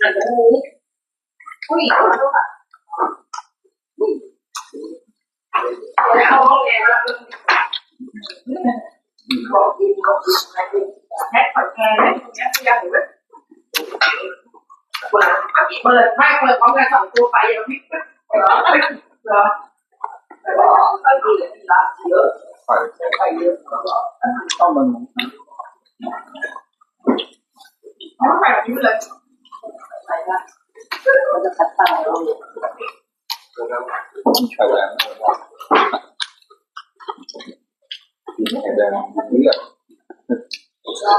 หันไปทางนี้อุ้ยขอโทษค่ะเข้าห้องแอร์แล้วบอกกินบอกกินอะไรกินแค่ขอแกนะตรงนี้ พยายามอยู่แบบเปิดเป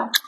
ิดไ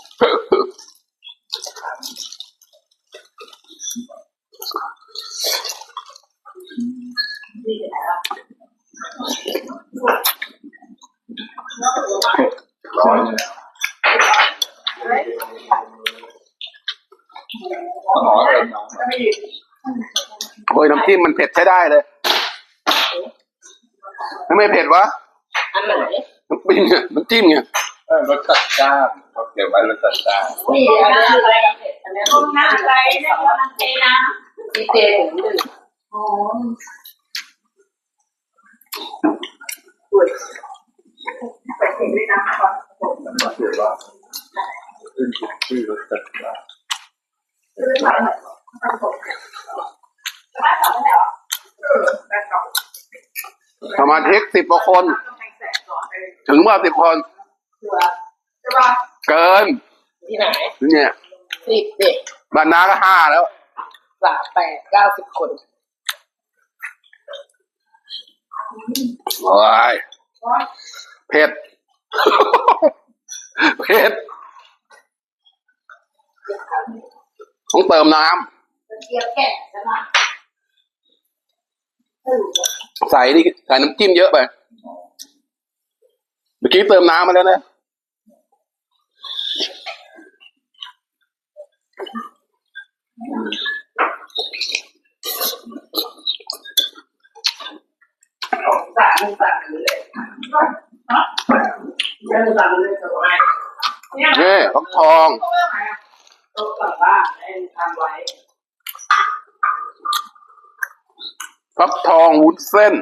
ตร้อยเลยอ๋อเอ็นน้องก็ไม่ดีโอ้ยน้ำจิ้มมันเผ็ดใช้ได้เลยทำไมเผ็ดวะอันไหนน้ำปิ้งอะน้ำจิ้มเนี่ยเออรสจัดจ้านเขาเก็บไว้รสจัดจ้านนี่อันนี้อะไรอันนี้ตรงน้ำอะไรเนี่ยกำลังเทน้ดีเจหนึ่งหนึ่งำโอ้ ด้วยไปถึงด้วยนะครับมันมาเสียว่าขึ้นชื่อรสจัดจ้านคือถ่ายหน่อยต้องตกถ้าทำไม่ได้หรอเออแบงค์เก่าประมาณเทคสิบกว่าคนต้องแข่งแสงก่อนไปถึงว่าสิบคนเสือใช่ป่ะเกินที่ไหนเนี่ยสิบเด็กบ้านน้าก็ห้าแล้วสามแปดเก้าสิบคนโอ้ยเผ็ด เพชรต้องเติมน้ำใส่นี่ใส่น้ำจิ้มเยอะไป เมื่อกี้เติมน้ำมาแล้วนะ สามสาม เลยเรื่องสามเลยสบายเนี่ยนี่ฟักทองต้องกลับบ้านทำไว้ฟักทองวุ้นเส้น